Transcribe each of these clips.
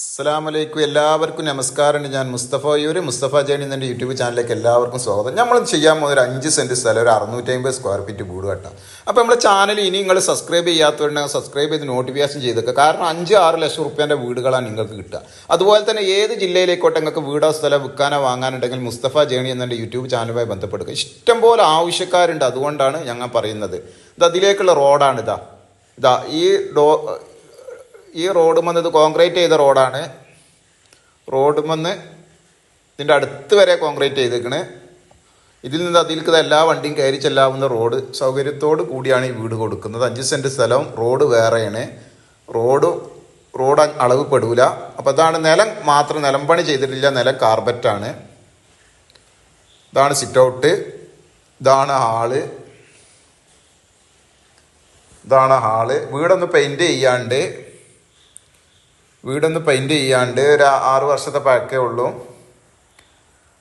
അസ്സലാമലൈക്കും. എല്ലാവർക്കും നമസ്കാരമുണ്ട്. ഞാൻ മുസ്തഫ യൂര് മുസ്തഫ ജേണി എന്റെ യൂട്യൂബ് ചാനലിലേക്ക് എല്ലാവർക്കും സ്വാഗതം. നമ്മൾ ചെയ്യാൻ പോകുന്ന ഒരു അഞ്ച് സെന്റ് സ്ഥലം ഒരു അറുന്നൂറ്റമ്പത് സ്ക്വയർ ഫീറ്റ് വീട് കേട്ടോ. അപ്പോൾ നമ്മുടെ ചാനൽ ഇനി നിങ്ങൾ സബ്സ്ക്രൈബ് ചെയ്യാത്തവരുണ്ടെങ്കിൽ സബ്സ്ക്രൈബ് ചെയ്ത് നോട്ടിഫിക്കേഷൻ ചെയ്തേക്കുക കാരണം അഞ്ച് ആറ് ലക്ഷം റുപ്യേന്റെ വീടുകളാണ് നിങ്ങൾക്ക് കിട്ടുക. അതുപോലെ തന്നെ ഏത് ജില്ലയിലേക്കോട്ടെ നിങ്ങൾക്ക് വീടോ സ്ഥലം വിൽക്കാനോ വാങ്ങാനുണ്ടെങ്കിൽ മുസ്തഫ ജേണി എന്നെ യൂട്യൂബ് ചാനലുമായി ബന്ധപ്പെടുക. ഇഷ്ടംപോലെ ആവശ്യക്കാരുണ്ട്. അതുകൊണ്ടാണ് ഞങ്ങൾ പറയുന്നത്. ഇത് അതിലേക്കുള്ള റോഡാണ് ഇതാ. ഇതാ ഈ ഡോ ഈ റോഡ് വന്നത് കോൺക്രീറ്റ് ചെയ്ത റോഡാണ്. റോഡ് വന്ന് ഇതിന്റെ അടുത്ത് വരെ കോൺക്രീറ്റ് ചെയ്തേക്കണ്. ഇതിൽ നിന്ന് അതിലേക്ക് എല്ലാ വണ്ടിയും കയറി ചെല്ലാവുന്ന റോഡ് സൗകര്യത്തോട് കൂടിയാണ് ഈ വീട് കൊടുക്കുന്നത്. അഞ്ച് സെന്റ് സ്ഥലം റോഡ് വേറെയാണ്. റോഡ് റോഡ് അളവ് പെടൂല അപ്പോൾ അതാണ് നിലം മാത്രം നിലം പണി ചെയ്തിട്ടില്ല. നിലം കാർബറ്റാണ് ഇതാണ് സിറ്റ് ഔട്ട് ഇതാണ് ഹാൾ. ഇതാണ് ഹാൾ. വീടൊന്ന് പെയിന്റ് ചെയ്യാണ്ട് വീടൊന്ന് പെയിന്റ് ചെയ്യാണ്ട് ഒരു ആറ് വർഷത്തെ പഴക്കേ ഉള്ളൂ.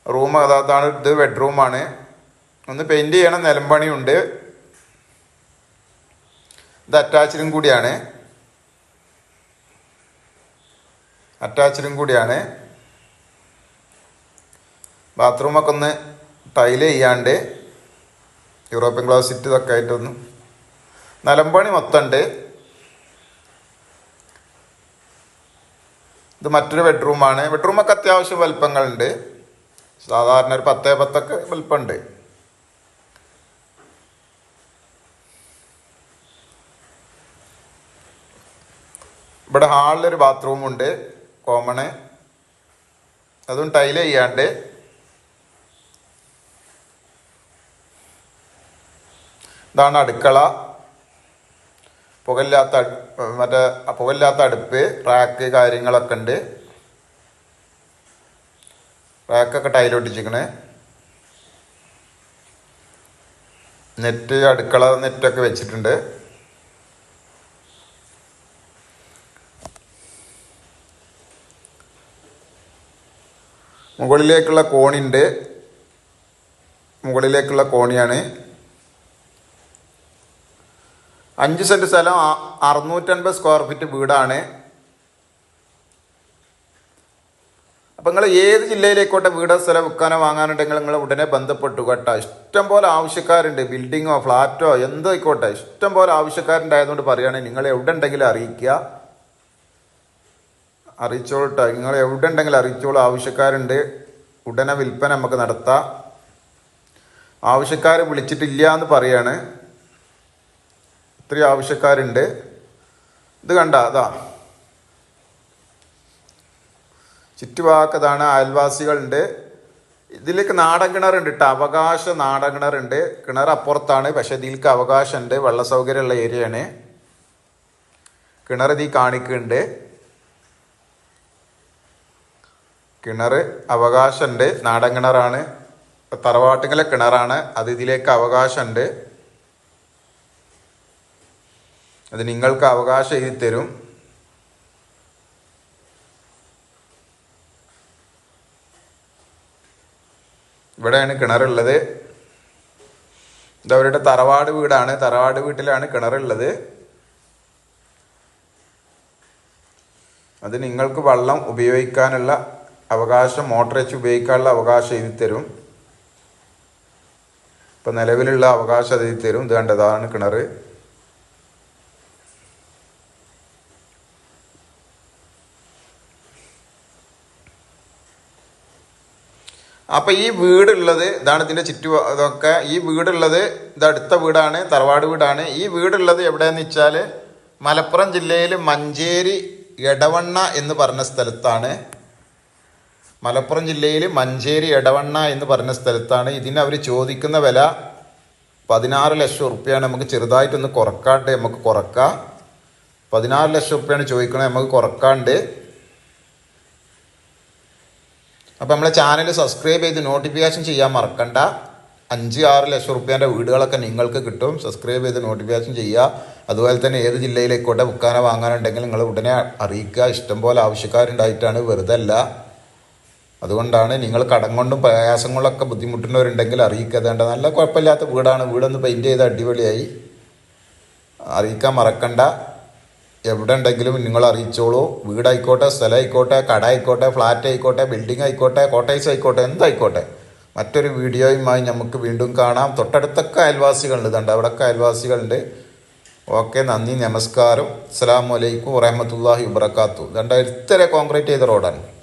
റൂം അതാണ് ഇത് ബെഡ്റൂമാണ് ഒന്ന് പെയിന്റ് ചെയ്യണം നിലമ്പണിയുണ്ട് ഇത് അറ്റാച്ചിലും കൂടിയാണ്. അറ്റാച്ചിലും കൂടിയാണ്. ബാത്റൂമൊക്കെ ഒന്ന് ടൈൽ ചെയ്യാണ്ട്. യൂറോപ്യൻ സിറ്റ് ഇതൊക്കെ ആയിട്ടൊന്ന്. നിലമ്പണി മൊത്തമുണ്ട് ഇത് മറ്റൊരു ബെഡ്റൂമാണ് ബെഡ്റൂമൊക്കെ അത്യാവശ്യം വലിപ്പങ്ങളുണ്ട്. സാധാരണ ഒരു പത്തേ പത്തൊക്കെ വലിപ്പമുണ്ട്. ഇവിടെ ഹാളിലൊരു ബാത്റൂമുണ്ട് കോമണ് അതും ടൈൽ ചെയ്യാണ്ട്. ഇതാണ് അടുക്കള. പുകയില്ലാത്ത അടു- മറ്റേ പുകല്ലാത്ത അടുപ്പ് റാക്ക് കാര്യങ്ങളൊക്കെ ഉണ്ട്. റാക്കൊക്കെ ടൈലൊട്ടിച്ചിരിക്കണേ നെറ്റ് അടുക്കള നെറ്റൊക്കെ വെച്ചിട്ടുണ്ട്. മുകളിലേക്കുള്ള കോണിന്റെ മുകളിലേക്കുള്ള കോണിയാണ് അഞ്ച് സെന്റ് സ്ഥലം അറുന്നൂറ്റൻപത് സ്ക്വയർ ഫീറ്റ് വീടാണ്. അപ്പം നിങ്ങൾ ഏത് ജില്ലയിലേക്കോട്ടെ വീടോ സ്ഥലം വിൽക്കാനോ വാങ്ങാനുണ്ടെങ്കിൽ നിങ്ങൾ ഉടനെ ബന്ധപ്പെട്ടു കേട്ടോ. ഇഷ്ടം പോലെ ആവശ്യക്കാരുണ്ട്. ബിൽഡിങ്ങോ ഫ്ലാറ്റോ എന്തായിക്കോട്ടെ ഇഷ്ടം പോലെ ആവശ്യക്കാരുണ്ടായതുകൊണ്ട് പറയുകയാണെങ്കിൽ നിങ്ങൾ എവിടെ ഉണ്ടെങ്കിലും അറിയിക്കുക. അറിയിച്ചോളട്ടോ. നിങ്ങൾ എവിടെ ഉണ്ടെങ്കിലും അറിയിച്ചോളൂ. ആവശ്യക്കാരുണ്ട്. ഉടനെ വിൽപ്പന നമുക്ക് നടത്താം. ആവശ്യക്കാർ വിളിച്ചിട്ടില്ല എന്ന് പറയാണ്. ഇത്രയും ആവശ്യക്കാരുണ്ട്. ഇത് കണ്ട അതാ. ചുറ്റുഭാഗത്താണ് അയൽവാസികളുണ്ട്. ഇതിലേക്ക് നാടൻ കിണറുണ്ട് കേട്ടോ അവകാശ നാടൻ കിണറുണ്ട്. കിണർ അപ്പുറത്താണ് പക്ഷെ ഇതിലേക്ക് അവകാശമുണ്ട്. വെള്ള സൗകര്യമുള്ള ഏരിയയാണ്. കിണർ ഇതീ കാണിക്കുന്നുണ്ട്. കിണർ അവകാശമുണ്ട്. നാടൻ കിണറാണ്. തറവാട്ടുകളെ കിണറാണ്. അത് ഇതിലേക്ക് അവകാശമുണ്ട്. അത് നിങ്ങൾക്ക് അവകാശം എഴുതി തരും. ഇവിടെയാണ് കിണറുള്ളത്. ഇത് അവരുടെ തറവാട് വീടാണ്. തറവാട് വീട്ടിലാണ് കിണറുള്ളത്. അത് നിങ്ങൾക്ക് വള്ളം ഉപയോഗിക്കാനുള്ള അവകാശം മോട്ടർ വെച്ച് ഉപയോഗിക്കാനുള്ള അവകാശം എഴുതി തരും. ഇപ്പം നിലവിലുള്ള അവകാശം എഴുതി തരും. ഇത് കണ്ടതാണ് കിണർ അപ്പൊ ഈ വീടുള്ളത് ഇതാണ് ഇതിന്റെ ചുറ്റു ഇതൊക്കെ ഈ വീടുള്ളത് ഇത് അടുത്ത വീടാണ് തറവാട് വീടാണ്. ഈ വീടുള്ളത് എവിടെയെന്ന് വെച്ചാൽ മലപ്പുറം ജില്ലയിൽ മഞ്ചേരി എടവണ്ണ എന്ന് പറഞ്ഞ സ്ഥലത്താണ്. മലപ്പുറം ജില്ലയിൽ മഞ്ചേരി എടവണ്ണ എന്ന് പറഞ്ഞ സ്ഥലത്താണ്. ഇതിന് അവർ ചോദിക്കുന്ന വില പതിനാറ് ലക്ഷം ഉറുപ്പ്യാണ്. നമുക്ക് ചെറുതായിട്ടൊന്ന് കുറക്കാണ്ട് നമുക്ക് കുറക്കാം. പതിനാറ് ലക്ഷം ഉറുപ്പ്യാണ് ചോദിക്കണത്. നമുക്ക് കുറക്കാണ്ട് അപ്പോൾ നമ്മളെ ചാനൽ സബ്സ്ക്രൈബ് ചെയ്ത് നോട്ടിഫിക്കേഷൻ ചെയ്യാൻ മറക്കണ്ട. അഞ്ച് ആറ് ലക്ഷം റുപ്യേന്റെ വീടുകളൊക്കെ നിങ്ങൾക്ക് കിട്ടും. സബ്സ്ക്രൈബ് ചെയ്ത് നോട്ടിഫിക്കേഷൻ ചെയ്യുക. അതുപോലെ തന്നെ ഏത് ജില്ലയിലേക്കോട്ടെ ബുക്കാനോ വാങ്ങാനുണ്ടെങ്കിൽ നിങ്ങൾ ഉടനെ അറിയിക്കുക. ഇഷ്ടംപോലെ ആവശ്യക്കാരുണ്ടായിട്ടാണ് വെറുതെ അല്ല. അതുകൊണ്ടാണ് നിങ്ങൾ കടം കൊണ്ടും പ്രയാസം കൊണ്ടൊക്കെ ബുദ്ധിമുട്ടുന്നവരുണ്ടെങ്കിൽ അറിയിക്കുക. വേണ്ട നല്ല കുഴപ്പമില്ലാത്ത വീടാണ്. വീടൊന്ന് പെയിന്റ് ചെയ്ത് അടിപൊളിയായി. അറിയിക്കാൻ മറക്കണ്ട. എവിടെ ഉണ്ടെങ്കിലും നിങ്ങൾ അറിയിച്ചോളൂ. വീടായിക്കോട്ടെ സ്ഥലമായിക്കോട്ടെ കട ആയിക്കോട്ടെ ഫ്ലാറ്റ് ആയിക്കോട്ടെ ബിൽഡിംഗ് ആയിക്കോട്ടെ കോട്ടേഴ്സ് ആയിക്കോട്ടെ എന്തായിക്കോട്ടെ. മറ്റൊരു വീഡിയോയുമായി നമുക്ക് വീണ്ടും കാണാം. തൊട്ടടുത്തൊക്കെ അയൽവാസികളുണ്ട്. ഇതുണ്ട്. അവിടെയൊക്കെ അയൽവാസികളുണ്ട്. ഓക്കെ നന്ദി നമസ്കാരം. അസ്സാം വലൈക്കും വറഹമത്തല്ലാഹി വബർക്കാത്തു ഇതുണ്ട്. ഇത്തരെ കോൺക്രീറ്റ് ചെയ്ത റോഡാണ്.